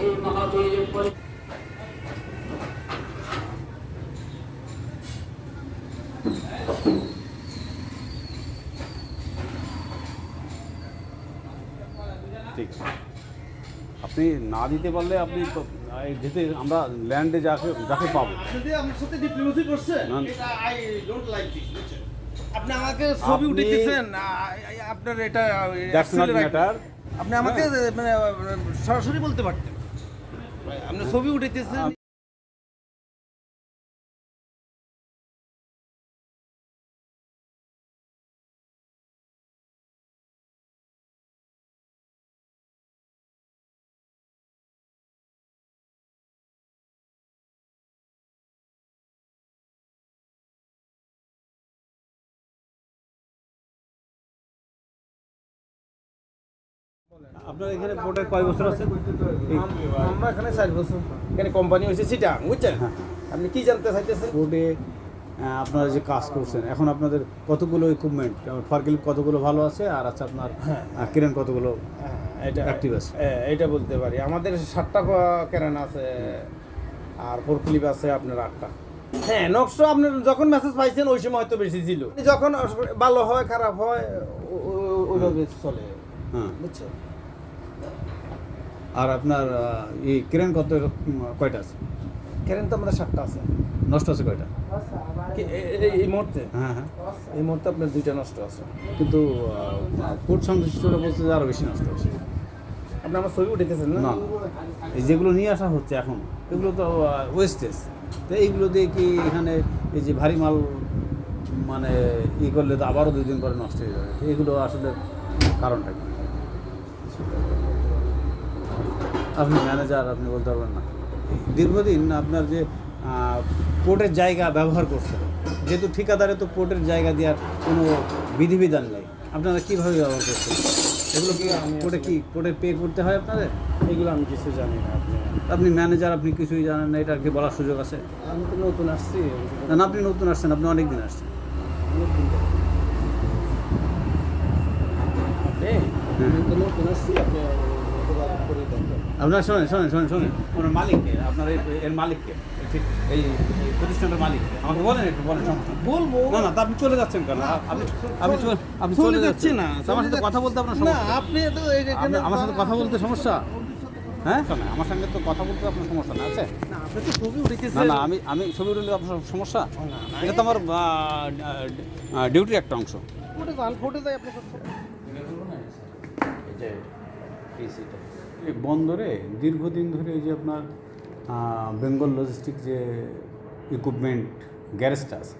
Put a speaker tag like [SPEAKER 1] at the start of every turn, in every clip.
[SPEAKER 1] এই মাহফিল
[SPEAKER 2] ঠিক আপনি না দিতে পারলে আপনি যেতে আমরা ল্যান্ডে যাকে যাকে পাবো।
[SPEAKER 3] যদি আমার সাথে ডিপ্লোমেসি করছেন এটা আই ডোন্ট লাইক দিস আপনি আমাকে ছবি উঠাইতেছেন আপনার এটা
[SPEAKER 2] দ্যাটস নট ম্যাটার
[SPEAKER 3] আপনি আমাকে মানে সরাসরি বলতে পারতেন। আপনি ছবি উঠাইতেছেন।
[SPEAKER 2] আপনার এখানে কয় বছর আছে?
[SPEAKER 3] আমরা এখানে বছর। এখানে কোম্পানি হয়েছে সিটা বুঝছেন?
[SPEAKER 2] হ্যাঁ।
[SPEAKER 3] আপনি কি জানতে চাইতেছেন?
[SPEAKER 2] আপনারা যে কাজ করছেন এখন আপনাদের কতগুলো ইকুইপমেন্ট ফার্কিল কতগুলো ভালো আছে আর আছে আপনার
[SPEAKER 3] হ্যাঁ।
[SPEAKER 2] কিরেন কতগুলো
[SPEAKER 3] হ্যাঁ, এটা
[SPEAKER 2] Active আছে।
[SPEAKER 3] হ্যাঁ, এটা বলতে পারি। আমাদের সাতটা ক্যারেন আছে আর ফোর ক্লিপ আছে আপনার আটটা। হ্যাঁ নকশা আপনার যখন মেসেজ পাইছেন ওই সময় হয়তো বেশি ছিল। যখন ভালো হয় খারাপ হয় ওইভাবে চলে।
[SPEAKER 2] হ্যাঁ।
[SPEAKER 3] বুঝছেন?
[SPEAKER 2] আর আপনার এই কিরেন কত কয়টা আছে?
[SPEAKER 3] ক্যারেন তো আমাদের সাতটা আছে।
[SPEAKER 2] নষ্ট আছে কয়টা?
[SPEAKER 3] এই মুহূর্তে?
[SPEAKER 2] হ্যাঁ হ্যাঁ।
[SPEAKER 3] এই মুহূর্তে আপনার দুইটা নষ্ট আছে।
[SPEAKER 2] কিন্তু কোর্ট সংশ্লিষ্টরা বলছে যে আরও বেশি নষ্ট হচ্ছে।
[SPEAKER 3] আপনি আমার ছবি উঠেতেছেন না?
[SPEAKER 2] না। এই যেগুলো নিয়ে আসা হচ্ছে এখন এগুলো তো ওয়েস্টেজ তো এইগুলো দিয়ে কি এখানে এই যে ভারী মাল মানে ই করলে তো আবারও দুই দিন পরে নষ্ট হয়ে যাবে? এগুলো আসলে কারণটা কি? আপনি ম্যানেজার আপনি বলতে পারবেন না। দীর্ঘদিন আপনার যে পোর্টের জায়গা ব্যবহার করছেন যেহেতু ঠিকাদারে তো পোর্টের জায়গা দেওয়ার কোনো বিধিবিধান নেই। আপনারা কীভাবে ব্যবহার করছেন? এগুলো কি পোর্টে কি পোর্টে পে করতে হয় আপনাদের?
[SPEAKER 3] এগুলো আমি কিছু জানি না আপনি
[SPEAKER 2] ম্যানেজার আপনি কিছুই জানেন না এটা আর কি বলার সুযোগ আছে?
[SPEAKER 3] আমি তো নতুন আসছি
[SPEAKER 2] না আপনি নতুন আসছেন আপনি অনেক দিন আসছেন
[SPEAKER 3] তো নতুন আসছি আপনি
[SPEAKER 2] আপনার শোনেন শোনেন শোনেন শোনেন। আপনার মালিককে আপনার এই এর মালিককে ঠিক এই প্রতিষ্ঠানের মালিককে। আমাকে বলেন একটু বলেন সমস্যা।
[SPEAKER 3] বলব।
[SPEAKER 2] না না তা আপনি চলে যাচ্ছেন কেন? আপনি আপনি চলে আপনি
[SPEAKER 3] চলে যাচ্ছি না।
[SPEAKER 2] আমার সাথে কথা বলতে আপনার
[SPEAKER 3] না
[SPEAKER 2] সমস্যা।
[SPEAKER 3] আপনি তো এই যে
[SPEAKER 2] আপনি আমার সাথে কথা বলতে সমস্যা? হ্যাঁ? শোনেন আমার সঙ্গে তো কথা বলতে আপনার সমস্যা না আছে?
[SPEAKER 3] না
[SPEAKER 2] না না আমি আমি ছবি উঠলে আপনার সমস্যা? এটা তো আমার ডিউটির একটা অংশ।
[SPEAKER 3] ফুটে যান ফুটে যাই আপনি সব-
[SPEAKER 2] এই বন্দরে দীর্ঘদিন ধরে যে আপনার বেঙ্গল লজিস্টিক যে ইকুইপমেন্ট গ্যারেজটা আছে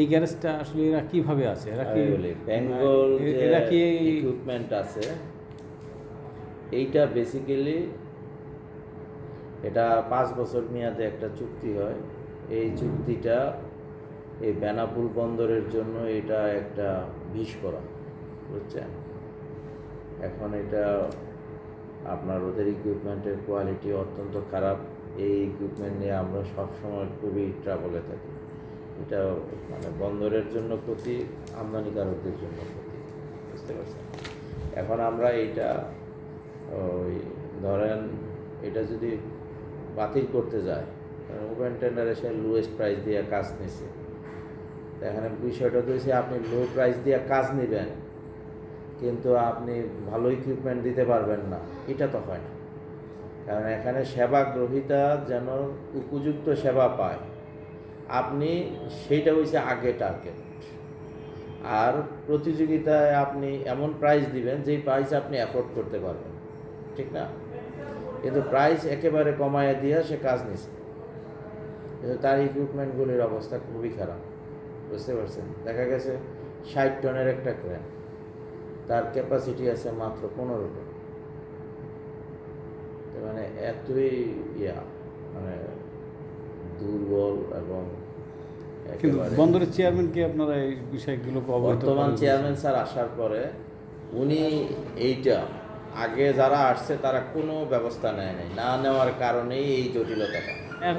[SPEAKER 2] এই গ্যারেজটা আসলে এরা কীভাবে আছে? এরা কি
[SPEAKER 4] বেঙ্গল
[SPEAKER 2] এরা কি
[SPEAKER 4] ইকুইপমেন্ট আছে এইটা বেসিক্যালি এটা পাঁচ বছর মেয়াদে একটা চুক্তি হয়। এই চুক্তিটা এই বেনাপুল বন্দরের জন্য এটা একটা বিষ করা বুঝছেন? এখন এটা আপনার ওদের ইকুইপমেন্টের কোয়ালিটি অত্যন্ত খারাপ। এই ইকুইপমেন্ট নিয়ে আমরা সবসময় খুবই ট্রাভেলে থাকি। এটা মানে বন্দরের জন্য ক্ষতি, আমদানিকারকদের জন্য ক্ষতি। বুঝতে পারছেন? এখন আমরা এইটা, ওই ধরেন এটা যদি বাতিল করতে যায়, কারণ ওপেন টেন্ডারে সে লোয়েস্ট প্রাইস দিয়ে কাজ নিছে। এখানে বিষয়টা তো আপনি লো প্রাইস দিয়ে কাজ নেবেন কিন্তু আপনি ভালো ইকুইপমেন্ট দিতে পারবেন না। এটা তো হয় না। কারণ এখানে সেবা গ্রহীতা যেন উপযুক্ত সেবা পায়। আপনি সেইটা হয়েছে আগে টার্গেট আর প্রতিযোগিতায় আপনি এমন প্রাইস দিবেন, যেই প্রাইস আপনি অ্যাফোর্ড করতে পারবেন। ঠিক না? কিন্তু প্রাইস একেবারে কমায় দিয়ে সে কাজ নিছে। কিন্তু তার ইকুইপমেন্টগুলির অবস্থা খুবই খারাপ। বুঝতে পারছেন? দেখা গেছে ষাট টনের একটা ক্রেন ক্যাপাসিটি আছে মাত্র পনেরো টন মানে এতই ইয়া মানে দুর্বল এবং
[SPEAKER 2] কিন্তু
[SPEAKER 4] একেবারে-
[SPEAKER 2] বন্দরের চেয়ারম্যানকে আপনারা এই বিষয়গুলো
[SPEAKER 4] বর্তমান চেয়ারম্যান স্যার আসার পরে উনি এইটা আগে যারা আসছে তারা কোনো ব্যবস্থা নেয় নাই। না নেওয়ার কারণেই এই জটিলতাটা।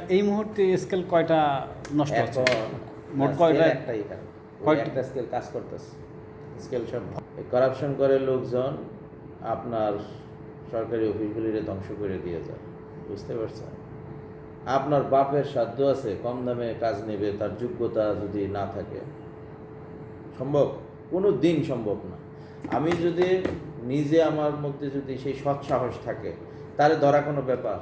[SPEAKER 2] এই মুহূর্তে স্কেল কয়টা নষ্ট হচ্ছে? মোট কয়টা?
[SPEAKER 4] একটাই
[SPEAKER 2] কয়টা?
[SPEAKER 4] স্কেল কাজ করতেছে। স্কেল সব কারাপশন করে লোকজন আপনার সরকারি অফিসগুলিরে ধ্বংস করে দিয়ে যায়। বুঝতে পারছেন? আপনার বাপের সাধ্য আছে কম দামে কাজ নেবে তার যোগ্যতা যদি না থাকে। সম্ভব? কোনো দিন সম্ভব না। আমি যদি নিজে আমার মধ্যে যদি সেই সৎ সাহস থাকে তাহলে ধরা কোনো ব্যাপার।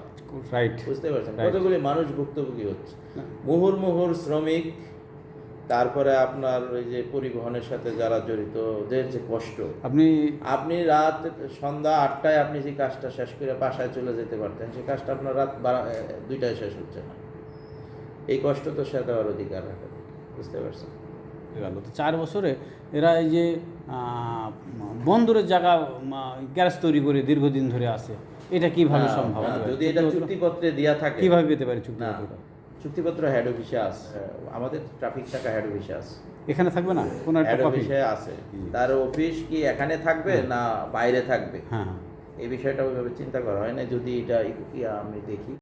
[SPEAKER 2] রাইট
[SPEAKER 4] বুঝতে পারছেন. কতগুলি মানুষ ভুক্তভোগী হচ্ছে। মুহুর মুহুর শ্রমিক তারপরে আপনার ওই যে পরিবহনের সাথে যারা জড়িত ওদের যে কষ্ট।
[SPEAKER 2] আপনি
[SPEAKER 4] আপনি রাত সন্ধ্যা আটটায় আপনি যে কাজটা শেষ করে বাসায় চলে যেতে পারতেন সেই কাজটা আপনার রাত দুইটায় শেষ হচ্ছে না। এই কষ্ট তো সে দেওয়ার অধিকার রাখে বুঝতে পারছেন?
[SPEAKER 2] গেল। তো চার বছরে এরা এই যে বন্দরের জায়গা গ্যাস তৈরি করে দীর্ঘদিন ধরে আছে এটা কীভাবে সম্ভব?
[SPEAKER 4] যদি এটা
[SPEAKER 2] চুক্তিপত্র-
[SPEAKER 4] দেওয়া থাকে।
[SPEAKER 2] কীভাবে পেতে পারি
[SPEAKER 4] না।
[SPEAKER 2] চুক্তিপত্রটা
[SPEAKER 4] চুক্তিপত্র হেড অফিসে আছে। আমাদের ট্রাফিক শাখা হেড অফিসে আছে।
[SPEAKER 2] এখানে থাকবে না? কোনো
[SPEAKER 4] হেড অফিসে আছে। তার অফিস কি এখানে থাকবে না বাইরে থাকবে?
[SPEAKER 2] হ্যাঁ হ্যাঁ।
[SPEAKER 4] এই বিষয়টা ওইভাবে চিন্তা করা হয় না। যদি এটা কি আমি দেখি।